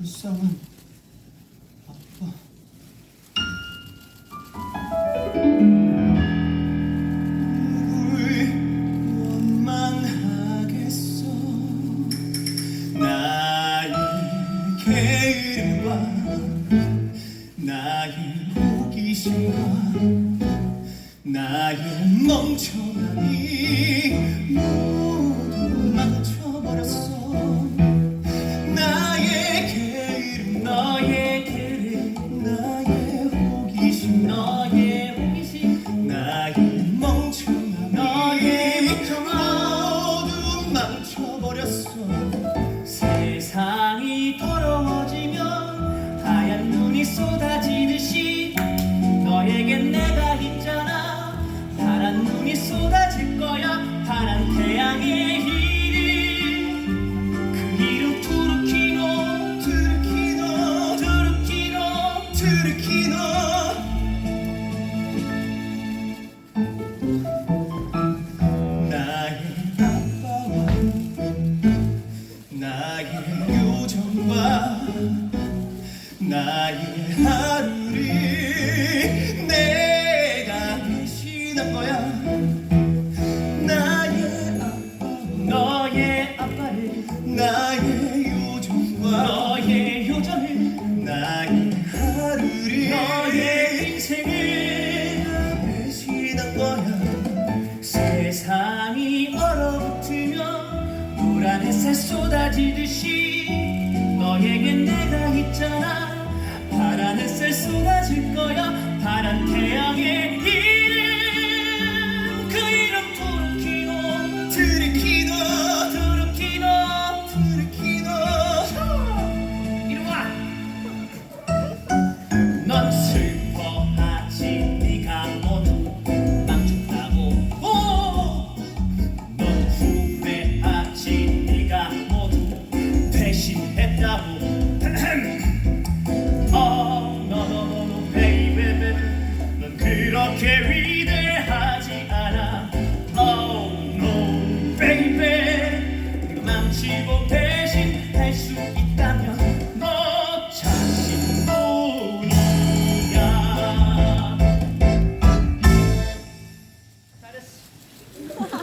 불쌍한 아빠. 원망하겠어 나의 게으름과 나의 호기심과 나의 멍청함이 세상이 더러워지면 하얀 눈이 쏟아지듯이 너에겐 내가 있잖아. 파란 눈이 쏟아질 거야. 파란 태양의 이름 그 이름 투르키노 트르키노 투르키노 트르키노 요정과 나의 하루를 내가 대신한 거야. 나의 아빠와 너의 아빠를 나의 요정과 너의 요정을 나의 하루를 너의 인생을 내가 대신한 거야. 세상이 얼어붙으면 노란 햇살 쏟아지듯이 너에겐 내가 있잖아. 파란 햇살 쏟아질 거야. 파란 태양의 이 행복 대신 할 수 있다면 너 자신뿐이야. 잘했어